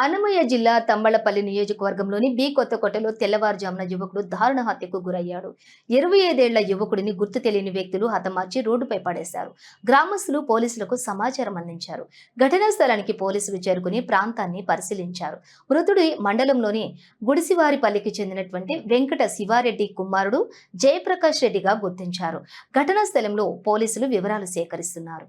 అన్నమయ్య జిల్లా తంబళపల్లి నియోజకవర్గంలోని బి కొత్తకోటలో తెల్లవారుజామున యువకుడు దారుణ హత్యకు గురయ్యాడు. ఇరవై ఐదేళ్ళ యువకుడిని గుర్తు తెలియని వ్యక్తులు హతమార్చి రోడ్డుపై పడేశారు. గ్రామస్తులు పోలీసులకు సమాచారం అందించారు. ఘటనా స్థలానికి పోలీసులు చేరుకుని ప్రాంతాన్ని పరిశీలించారు. మృతుడి మండలంలోని గుడిసివారిపల్లికి చెందినటువంటి వెంకట శివారెడ్డి కుమారుడు జయప్రకాష్ రెడ్డిగా గుర్తించారు. ఘటనా స్థలంలో పోలీసులు వివరాలు సేకరిస్తున్నారు.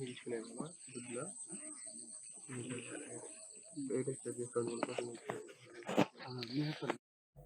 Il est clair quoi?